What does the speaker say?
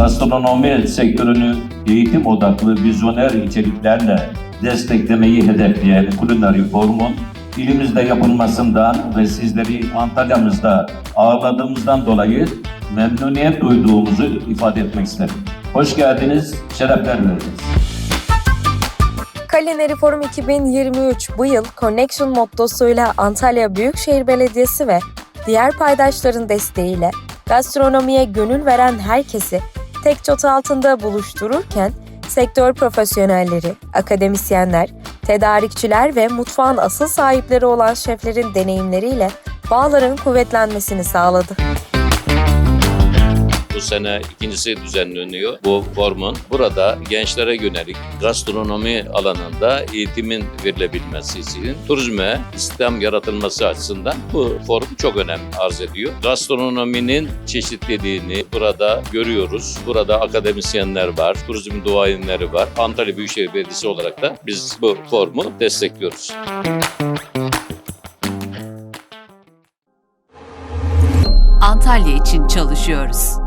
gastronomi sektörünü eğitim odaklı vizyoner içeriklerle desteklemeyi hedefleyen Culinary Forum'un ilimizde yapılmasından ve sizleri Antalya'mızda ağırladığımızdan dolayı memnuniyet duyduğumuzu ifade etmek isterim. Hoş geldiniz, şerefler verdiniz. Culinary Forum 2023 bu yıl Connection mottosuyla Antalya Büyükşehir Belediyesi ve diğer paydaşların desteğiyle gastronomiye gönül veren herkesi tek çatı altında buluştururken sektör profesyonelleri, akademisyenler, tedarikçiler ve mutfağın asıl sahipleri olan şeflerin deneyimleriyle bağların kuvvetlenmesini sağladı. Bu sene ikincisi düzenleniyor bu forumun. Burada gençlere yönelik gastronomi alanında eğitimin verilebilmesi için turizme istihdam yaratılması açısından bu forum çok önem arz ediyor. Gastronominin çeşitliliğini burada görüyoruz. Burada akademisyenler var, turizm duayenleri var. Antalya Büyükşehir Belediyesi olarak da biz bu forumu destekliyoruz. Antalya için çalışıyoruz.